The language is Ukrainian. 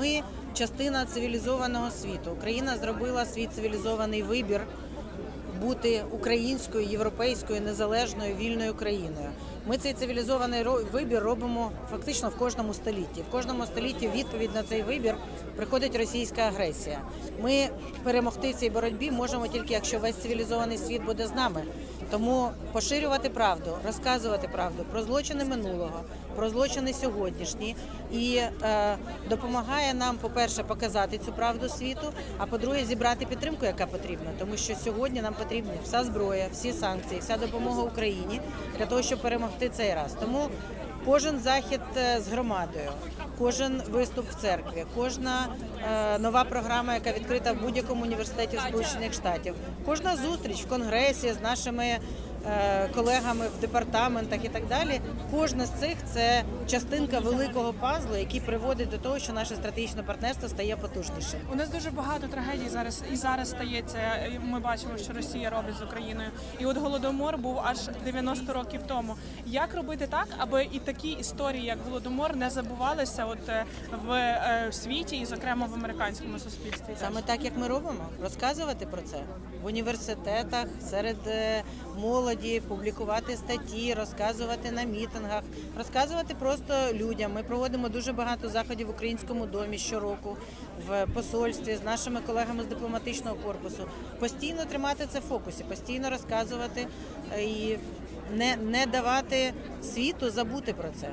Ми частина цивілізованого світу. Україна зробила свій цивілізований вибір бути українською, європейською, незалежною, вільною країною. Ми цей цивілізований вибір робимо фактично в кожному столітті. В кожному столітті відповідь на цей вибір приходить російська агресія. Ми перемогти в цій боротьбі можемо тільки якщо весь цивілізований світ буде з нами. Тому поширювати правду, розказувати правду про злочини минулого, про злочини сьогоднішні і е, допомагає нам, по-перше, показати цю правду світу, а по-друге, зібрати підтримку, яка потрібна, тому що сьогодні нам потрібна вся зброя, всі санкції, вся допомога Україні для того, щоб перемогти цей раз. Тому кожен захід е, з громадою, кожен виступ в церкві, кожна е, нова програма, яка відкрита в будь-якому університеті Сполучених Штатів, кожна зустріч в конгресі з нашими колегами в департаментах і так далі. Кожна з цих це частинка великого пазлу, який приводить до того, що наше стратегічне партнерство стає потужнішим. У нас дуже багато трагедій зараз і зараз стається. Ми бачимо, що Росія робить з Україною. І от голодомор був аж 90 років тому. Як робити так, аби і такі історії, як голодомор, не забувалися от е, в е, світі, і зокрема в американському суспільстві? Саме так, як ми робимо, розказувати про це в університетах, серед е, молоді, публікувати статті, розказувати на мітингах, розказувати просто людям. Ми проводимо дуже багато заходів в українському домі щороку, в посольстві з нашими колегами з дипломатичного корпусу. Постійно тримати це в фокусі, постійно розказувати е, і не, не давати світу забути про це.